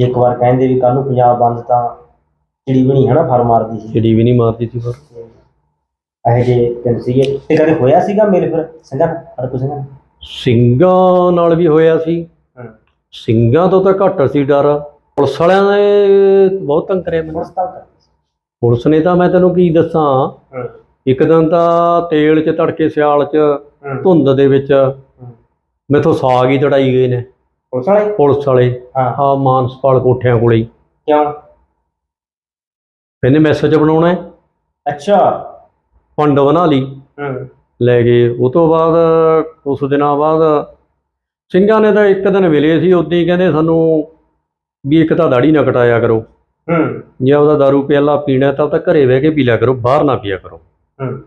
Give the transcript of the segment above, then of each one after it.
ਜੇ ਇੱਕ ਵਾਰ ਕਹਿੰਦੇ ਵੀ ਕੱਲ ਨੂੰ ਪੰਜਾਬ ਬੰਦ ਤਾਂ ਚਿੜੀ ਵੀ ਨਹੀਂ ਹਨਾ ਫਰ ਮਾਰਦੀ ਸੀ। ਚਿੜੀ ਵੀ ਨਹੀਂ ਮਾਰਦੀ ਸੀ ਪਰ ਇਹ ਜੇ ਪਿੰਡ ਸੀਗੇ। ਤੇ ਕਦੇ ਹੋਇਆ ਸੀਗਾ ਮੇਲ ਫਿਰ ਸਿੰਘਾਂ ਹਰ ਸਿੰਘਾਂ ਨਾਲ? ਸਿੰਘਾਂ ਨਾਲ ਵੀ ਹੋਇਆ ਸੀ। ਹੂੰ। ਸਿੰਘਾਂ ਤੋਂ ਤਾਂ ਘੱਟ ਸੀ ਡਰ। ਪੁਲਿਸ ਵਾਲਿਆਂ ਨੇ ਬਹੁਤ ਤੰਗ ਕਰਿਆ ਮੈਨੂੰ। ਪੁਲਿਸ ਤਾਂ। ਪੁਲਿਸ ਨੇ ਤਾਂ ਮੈਂ ਤੈਨੂੰ ਕੀ ਦੱਸਾਂ? ਹੂੰ। ਇੱਕ ਦਿਨ ਤਾਂ ਤੇਲ 'ਚ ਤੜਕੇ ਸਿਆਲ 'ਚ ਹੂੰ। ਧੁੰਦ ਦੇ ਵਿੱਚ ਹੂੰ। ਮੈਥੋਂ ਸਾਗ ਹੀ ਤੜਾਈ ਗਏ ਨੇ। ਪੁਲਿਸ ਵਾਲੇ? ਪੁਲਿਸ ਵਾਲੇ। ਹਾਂ। ਆ ਮਾਨਸਪਾਲ ਕੋਠਿਆਂ ਕੋਲੇ ਹੀ। ਕਿਉਂ? ਕਹਿੰਦੇ ਮੈਸੇਜ ਬਣਾਉਣਾ ਹੈ। ਅੱਛਾ। ਪੰਡ ਬਣਾ ਲਈ। ਹੂੰ। ਲੈ ਗਏ। ਉਹ ਤੋਂ ਬਾਅਦ ਉਸ ਦਿਨਾਂ ਬਾਅਦ ਸਿੰਘਾਂ ਨੇ ਤਾਂ ਇੱਕ ਦਿਨ ਮਿਲੇ ਸੀ ਉਦੋਂ ਹੀ ਕਹਿੰਦੇ ਸਾਨੂੰ ਵੀ ਇੱਕ ਤਾਂ ਦਾੜੀ ਨਾ ਕਟਾਇਆ ਕਰੋ। ਹੂੰ। ਜੇ ਉਹਦਾ ਦਾਰੂ ਪਿਆਲਾ ਪੀਣਾ ਤਾਂ ਉਹ ਤਾਂ ਘਰੇ ਬਹਿ ਕੇ ਪੀ ਲਿਆ ਕਰੋ ਬਾਹਰ ਨਾ ਪੀਆ ਕਰੋ। ਹੂੰ।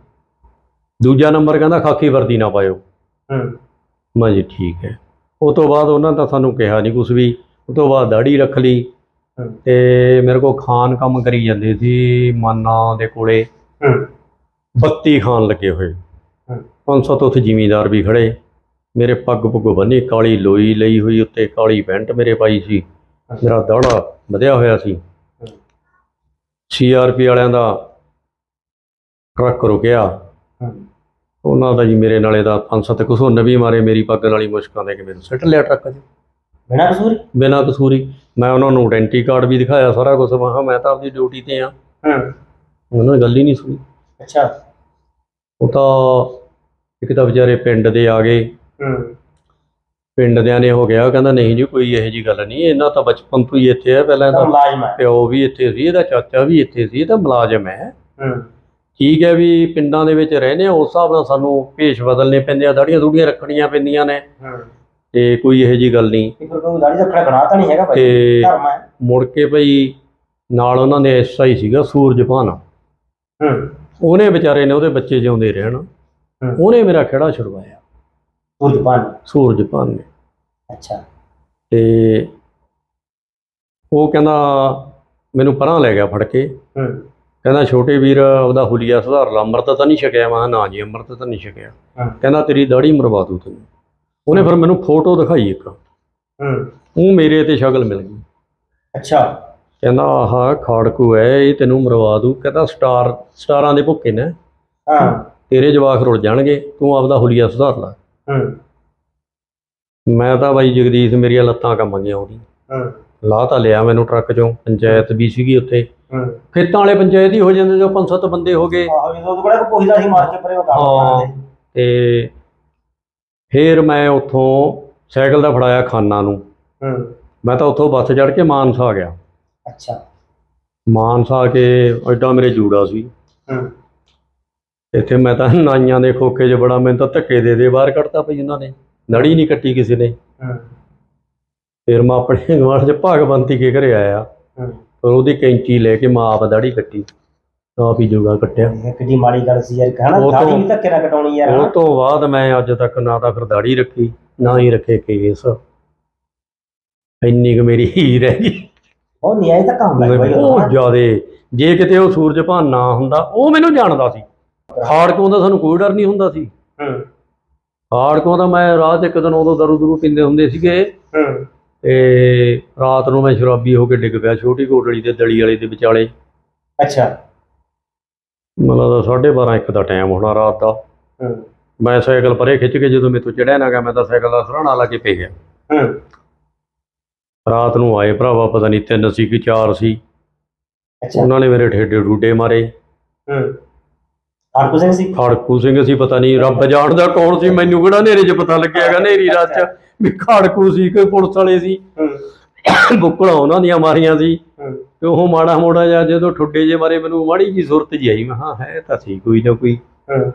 ਦੂਜਾ ਨੰਬਰ ਕਹਿੰਦਾ ਖਾਕੀ ਵਰਦੀ ਨਾ ਪਾਇਓ। ਹੂੰ। ਮੈਂ ਜੀ ਠੀਕ ਹੈ। ਉਹ ਤੋਂ ਬਾਅਦ ਉਹਨਾਂ ਤਾਂ ਸਾਨੂੰ ਕਿਹਾ ਨਹੀਂ ਕੁਝ ਵੀ। ਉਹ ਤੋਂ ਬਾਅਦ ਦਾੜੀ ਰੱਖ ਲਈ। ਤੇ ਮੇਰੇ ਕੋ ਖਾਨ ਕੰਮ ਕਰੀ ਜਾਂਦੇ ਸੀ ਮਾਨਾ ਦੇ ਕੋਲੇ। ਹੂੰ। ਬੱਤੀ ਖਾਨ ਲੱਗੇ ਹੋਏ। ਹੂੰ। ਪੰਜ ਸੱਤ ਉੱਥੇ ਜ਼ਿਮੀਂਦਾਰ ਵੀ ਖੜੇ। ਮੇਰੇ ਪੱਗ ਪੁੱਗ ਬੰਨੀ ਕਾਲੀ ਲੋਈ ਲਈ ਹੋਈ ਉੱਤੇ ਕਾਲੀ ਪੈਂਟ ਮੇਰੇ ਪਾਈ ਸੀ। ਮੇਰਾ ਦਾੜਾ ਵਧਿਆ ਹੋਇਆ ਸੀ। ਸੀਆਰਪੀ ਵਾਲਿਆਂ ਦਾ ਟਰੱਕ ਰੁਕਿਆ। ਉਹਨਾਂ ਦਾ ਜੀ ਮੇਰੇ ਨਾਲੇ ਦਾ ਪੰਜ ਸੱਤ ਕੁਸੋ ਨਵੀਂ ਮਾਰੇ ਮੇਰੀ ਪੱਗ ਨਾਲ ਹੀ ਮੁਸ਼ਕਾਂ ਦੇ ਕੇ ਮੈਨੂੰ ਸਿੱਟ ਲਿਆ ਟਰੱਕ 'ਚ ਬਿਨਾਂ ਕਸੂਰ? ਬਿਨਾਂ ਕਸੂਰੀ। ਮੈਂ ਉਹਨਾਂ ਨੂੰ ਆਇਡੈਂਟੀ ਕਾਰਡ ਵੀ ਦਿਖਾਇਆ ਸਾਰਾ ਕੁਝ ਕਿਹਾ ਮੈਂ ਤਾਂ ਆਪਦੀ ਡਿਊਟੀ ਤੇ ਆ। ਹੂੰ। ਉਹਨਾਂ ਨੇ ਗੱਲ ਹੀ ਨਹੀਂ ਸੁਣੀ। ਅੱਛਾ। ਉਹ ਤਾਂ ਇੱਕ ਤਾਂ ਵਿਚਾਰੇ ਪਿੰਡ ਦੇ ਆ ਗਏ। ਹੂੰ। ਪਿੰਡ ਦਿਆਂ ਨੇ ਹੋ ਗਿਆ ਕਹਿੰਦਾ ਨਹੀਂ ਜੀ ਕੋਈ ਇਹੋ ਜੀ ਗੱਲ ਨਹੀਂ ਇਹਨਾਂ ਤਾਂ ਬਚਪਨ ਤੋਂ ਹੀ ਇੱਥੇ ਹੈ ਪਹਿਲਾਂ ਤਾਂ। ਮੁਲਾਜ਼ਮ ਹੈ ਪਿਓ ਵੀ ਇੱਥੇ ਸੀ ਇਹਦਾ ਚਾਚਾ ਵੀ ਇੱਥੇ ਸੀ ਇਹ ਤਾਂ ਮੁਲਾਜ਼ਮ ਹੈ। ਹੂੰ। ਠੀਕ ਹੈ ਵੀ ਪਿੰਡਾਂ ਦੇ ਵਿੱਚ ਰਹਿੰਦੇ ਆ ਉਸ ਹਿਸਾਬ ਨਾਲ ਸਾਨੂੰ ਭੇਸ਼ ਬਦਲਨੇ ਪੈਂਦੇ ਆ ਦਾੜੀਆਂ ਦੂੜੀਆਂ ਰੱਖਣੀਆਂ ਪੈਂਦੀਆਂ ਨੇ। ਹੂੰ। ਤੇ ਕੋਈ ਇਹੋ ਜੀ ਗੱਲ ਨਹੀਂ। ਤੇ ਫਿਰ ਕੋਈ ਦਾੜੀ ਰੱਖਣਾ ਗਨਾਹ ਤਾਂ ਨਹੀਂ ਹੈਗਾ ਭਾਈ ਤੇ ਧਰਮ ਹੈ। ਮੁੜ ਕੇ ਭਈ ਨਾਲ ਉਹਨਾਂ ਦੇ ਐਸਆਈ ਸੀਗਾ ਸੂਰਜ ਭਾਨ। ਹੂੰ। ਉਹਨੇ ਵਿਚਾਰੇ ਨੇ ਉਹਦੇ ਬੱਚੇ ਜਿਉਂਦੇ ਰਹਿਣ। ਹੂੰ। ਉਹਨੇ ਮੇਰਾ ਖੇੜਾ ਛੁਡਵਾਇਆ। ਕੁਰਬਾਨ ਸੂਰਜ ਭਾਨ ਨੇ। ਅੱਛਾ। ਤੇ ਉਹ ਕਹਿੰਦਾ ਮੈਨੂੰ ਪਰਾਂ ਲੈ ਗਿਆ ਫੜ ਕੇ। ਹੂੰ। ਕਹਿੰਦਾ ਛੋਟੇ ਵੀਰ ਉਹਦਾ ਹੁਲੀਆ ਸੁਧਾਰ ਲਾ ਅੰਮ੍ਰਿਤ ਤਾਂ ਨਹੀਂ ਛਕਿਆ। ਮੈਂ ਕਿਹਾ ਨਾ ਜੀ ਅੰਮ੍ਰਿਤ ਤਾਂ ਨਹੀਂ ਛਕਿਆ। ਹਾਂ। ਕਹਿੰਦਾ ਤੇਰੀ ਦਾੜੀ ਮਰਵਾ ਦੂ ਤੈਨੂੰ। ਉਹਨੇ ਫਿਰ ਮੈਨੂੰ ਫੋਟੋ ਦਿਖਾਈ ਇੱਕ। ਹੂੰ। ਉਹ ਮੇਰੇ ਤੇ ਸ਼ਕਲ ਮਿਲ ਗਈ। ਅੱਛਾ। ਕਹਿੰਦਾ ਆਹ ਖਾੜਕੂ ਹੈ ਇਹ ਤੈਨੂੰ ਮਰਵਾ ਦੂ। ਕਹਿੰਦਾ ਸਟਾਰ ਸਟਾਰਾਂ ਦੇ ਭੁੱਕੇ ਨੇ। ਹਾਂ। ਤੇਰੇ ਜਵਾਕ ਰੁੱਲ ਜਾਣਗੇ ਤੂੰ ਆਪਦਾ ਹੁਲੀਆ ਸੁਧਾਰ ਲੈ। ਹੂੰ। ਮੈਂ ਤਾਂ ਬਾਈ ਜਗਦੀਸ਼ ਮੇਰੀਆਂ ਲੱਤਾਂ ਕੰਮ ਗਈਆਂ ਉਹਦੀ ਹੂੰ। ਲਾਹ ਤਾਂ ਲਿਆ ਮੈਨੂੰ ਟਰੱਕ ਚੋਂ ਪੰਚਾਇਤ ਵੀ ਸੀਗੀ ਉੱਥੇ। ਖੇਤਾਂ ਵਾਲੇ ਪੰਚਾਇਤ ਹੀ ਹੋ ਜਾਂਦੇ ਜੋ ਪੰਜ ਸੱਤ ਬੰਦੇ ਹੋ ਗਏ। ਆਹ ਬੜਾ ਮਾਰ ਕੇ ਪਰੇ ਉਹ ਹਾਂ। ਤੇ ਫਿਰ ਮੈਂ ਉੱਥੋਂ ਸਾਈਕਲ ਦਾ ਫੜਾਇਆ ਖਾਨਾ ਨੂੰ। ਹੂੰ। ਮੈਂ ਤਾਂ ਉੱਥੋਂ ਬੱਸ ਚੜ੍ਹ ਕੇ ਮਾਨਸਾ ਆ ਗਿਆ। ਅੱਛਾ। ਮਾਨਸਾ ਆ ਕੇ ਐਡਾ ਮੇਰੇ ਜੂੜਾ ਸੀ। ਹੂੰ। ਇੱਥੇ ਮੈਂ ਤਾਂ ਨਾਈਆਂ ਦੇ ਖੋਖੇ 'ਚ ਬੜਾ ਮੈਨੂੰ ਤਾਂ ਧੱਕੇ ਦੇ ਦੇ ਬਾਹਰ ਕੱਢਤਾ ਪਈ ਉਹਨਾਂ ਨੇ। ਨੜੀ ਨਹੀਂ ਕੱਟੀ ਕਿਸੇ ਨੇ। ਹੂੰ। ਫਿਰ ਮੈਂ ਆਪਣੇ ਗਵਾਂਢ 'ਚ ਭਾਗਵੰਤੀ ਕੇ ਘਰੇ ਆਇਆ। ਹੂੰ। ਫਿਰ ਉਹਦੀ ਕੈਂਚੀ ਲੈ ਕੇ ਮੈਂ ਆਪ ਦਾੜੀ ਕੱਟੀ ਆਪ ਹੀ ਜੂਗਾ ਕੱਟਿਆ। ਕਿੱਡੀ ਮਾੜੀ ਗੱਲ ਸੀ ਯਾਰ ਕਹਣਾ ਉਹ ਦਾੜੀ ਤੋਂ- ਵੀ ਧੱਕੇ ਨਾਲ ਕਟਾਉਣੀ ਯਾਰ ਉਹ ਤੋਂ ਬਾਅਦ ਮੈਂ ਅੱਜ ਤੱਕ ਨਾ ਤਾਂ ਫਿਰ ਦਾੜੀ ਰੱਖੀ ਨਾ ਹੀ ਰੱਖੇ ਕੇਸ। ਇੰਨੀ ਕੁ ਮੇਰੀ ਹੀ ਰਹਿ ਗਈ। ਉਹ ਨਿਆਇ ਧੱਕਾ ਹੁੰਦਾ ਸੀ ਭਾਈ ਬਹੁਤ ਜ਼ਿਆਦੇ। ਜੇ ਕਿਤੇ ਉਹ ਸੂਰਜ ਭਾਨ ਨਾ ਹੁੰਦਾ ਉਹ ਮੈਨੂੰ ਜਾਣਦਾ ਸੀ। ਹਾੜਕੋਂ ਦਾ ਸਾਨੂੰ ਕੋਈ ਡਰ ਨਹੀਂ ਹੁੰਦਾ ਸੀ। ਹੂੰ। ਹਾੜਕੋਂ ਦਾ ਮੈਂ ਰਾਤ 'ਚ ਇੱਕ ਦਿਨ ਉਦੋਂ ਦਰੂ ਦਰੂ ਪੀਂਦੇ ਹੁੰਦੇ ਸੀਗੇ। ਹੂੰ। ਤੇ ਰਾਤ ਨੂੰ ਮੈਂ ਸ਼ਰਾਬੀ ਹੋ ਕੇ ਡਿੱਗ ਪਿਆ ਛੋਟੀ ਕੋਟੜੀ ਦੇ ਦਲੀ ਵਾਲੇ ਦੇ ਵਿਚਾਲੇ। ਅੱਛਾ। ਮਤਲਬ 12:30 ਇੱਕ ਦਾ ਟਾਈਮ ਹੋਣਾ ਰਾਤ ਦਾ। ਹੂੰ। ਮੈਂ ਸਾਈਕਲ ਪਰੇ ਖਿੱਚ ਕੇ ਜਦੋਂ ਮੇਰੇ ਤੋਂ ਚੜਿਆ ਨਾ ਗਿਆ ਮੈਂ ਤਾਂ ਸਾਈਕਲ ਦਾ ਸਰਾਣਾ ਲਾ ਕੇ ਪੈ ਗਿਆ। ਹੂੰ। ਰਾਤ ਨੂੰ ਆਏ ਭਰਾਵਾ ਪਤਾ ਨਹੀਂ ਤਿੰਨ ਸੀ ਕਿ ਚਾਰ ਸੀ। ਅੱਛਾ। ਉਹਨਾਂ ਨੇ ਮੇਰੇ ਠੇਡੇ ਡੂਡੇ ਮਾਰੇ। ਹੂੰ। ਹਰਕੂ ਸਿੰਘ ਸੀ? ਖਾੜਕੂ ਸਿੰਘ ਸੀ ਪਤਾ ਨਹੀਂ ਰੱਬ ਜਾਣਦਾ ਕੌਣ ਸੀ ਮੈਨੂੰ ਕਿਹੜਾ ਨੇਰੇ 'ਚ ਪਤਾ ਲੱਗਿਆਗਾ ਨੇਰੀ ਰਾਤ 'ਚ। ਵੀ ਖਾੜਕੂ ਸੀ ਕੋਈ ਪੁਲਿਸ ਵਾਲੇ ਸੀ। ਹੂੰ। ਬੁੱਕਲਾਂ ਉਹਨਾਂ ਦੀਆਂ ਮਾਰੀਆਂ ਸੀ। ਹੂੰ। ਤੇ ਉਹ ਮਾੜਾ ਮੋੜਾ ਜਿਹਾ ਜਦੋਂ ਠੁੱਡੇ ਜੇ ਮਾਰੇ ਮੈਨੂੰ ਮਾੜੀ ਜੀ ਸੁਰਤ ਜੀ ਆਈ ਮੈਂ ਹਾਂ ਹੈ ਤਾਂ ਸੀ ਕੋਈ ਨਾ ਕੋਈ। ਹੂੰ।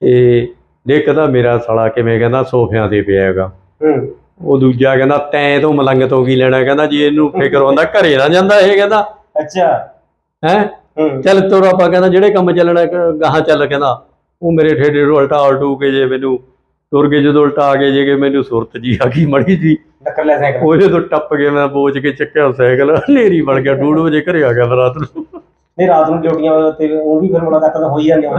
ਤੇ ਦੇਖਦਾ ਮੇਰਾ ਸਾਲਾ ਕਿਵੇਂ ਕਹਿੰਦਾ ਸੋਫਿਆਂ ਤੇ ਪਿਆ ਹੈਗਾ। ਹੂੰ। ਉਹ ਦੂਜਾ ਕਹਿੰਦਾ ਤੈਂ ਤੋਂ ਮਲੰਗ ਤੋਂ ਕੀ ਲੈਣਾ? ਕਹਿੰਦਾ ਜੀ ਇਹਨੂੰ ਫਿਕਰ ਹੁੰਦਾ ਘਰੇ ਨਾ ਜਾਂਦਾ ਇਹ ਕਹਿੰਦਾ। ਅੱਛਾ। ਹੂੰ? ਚੱਲ ਤੋਰ ਆਪਾਂ ਕਹਿੰਦਾ ਜਿਹੜੇ ਕੰਮ ਚੱਲਣਾ ਗਾਹਾਂ ਚੱਲ ਕਹਿੰਦਾ ਉਹ ਮੇਰੇ ਠੇਡੇ ਨੂੰ ਉਲਟਾ ਉਲਟੂ ਕੇ ਜੇ ਮੈਨੂੰ ਤੁਰ ਕੇ ਜਦੋਂ ਉਲਟਾ ਆ ਗਏ ਜੇ ਕਿ ਮੈਨੂੰ ਸੁਰਤ ਜੀ ਆ ਗਈ ਮੜੀ ਜੀ। ਟੱਕਰ ਲੈ ਸਾਈਕਲ। ਟੱਪ ਕੇ ਮੈਂ ਬੋਝ ਕੇ ਚੱਕਿਆ ਸਾਈਕਲ ਹਨੇਰੀ ਬਣ ਗਿਆ ਡੂੜ ਵਜੇ ਘਰੇ ਆ ਗਿਆ ਫਿਰ ਰਾਤ ਨੂੰ। ਨਹੀਂ ਰਾਤ ਨੂੰ ਡਿਊਟੀਆਂ ਤੇ ਉਹ ਵੀ ਫਿਰ ਮੁਲਾਕਾਤਾਂ ਤਾਂ ਹੋਈ ਜਾਂਦੀਆਂ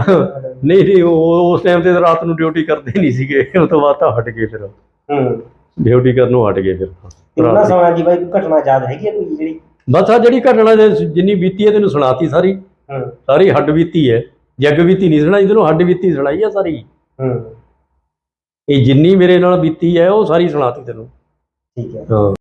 ਨਹੀਂ ਨਹੀਂ ਉਹ ਉਸ ਟਾਈਮ ਤੇ ਰਾਤ ਨੂੰ ਡਿਊਟੀ ਕਰਦੇ ਨਹੀਂ ਸੀਗੇ ਉਹ ਤੋਂ ਬਾਅਦ ਤਾਂ ਹਟ ਗਏ ਫਿਰ। ਹੂੰ। ਡਿਊਟੀ ਕਰਨੋਂ ਹਟ ਗਏ ਫਿਰ। ਉਹਨਾਂ ਸਮਾਂ ਦੀ ਬਾਈ ਘਟਨਾ ਯਾਦ ਹੈਗੀ ਕੋਈ ਜਿਹੜੀ? ਬਸ ਆ ਜਿਹੜੀ ਘਟਨਾ ਜੇ ਜਿੰਨੀ ਬੀਤੀ ਹੈ ਤੈਨੂੰ ਸੁਣਾਤੀ ਸਾਰੀ। ਹੂੰ। ਸਾਰੀ ਹੱਡ ਬੀਤੀ ਹੈ। ਜੱਗ ਬੀਤੀ ਨਹੀਂ ਸੁਣਾਈ ਤੈਨੂੰ ਹੱਡ ਬੀਤੀ ਸੁਣਾਈ ਆ ਸਾਰੀ। ਹੂੰ। ਇਹ ਜਿੰਨੀ ਮੇਰੇ ਨਾਲ ਬੀਤੀ ਹੈ ਉਹ ਸਾਰੀ ਸੁਣਾਤੀ ਤੈਨੂੰ। ਠੀਕ ਹੈ। ਹਾਂ।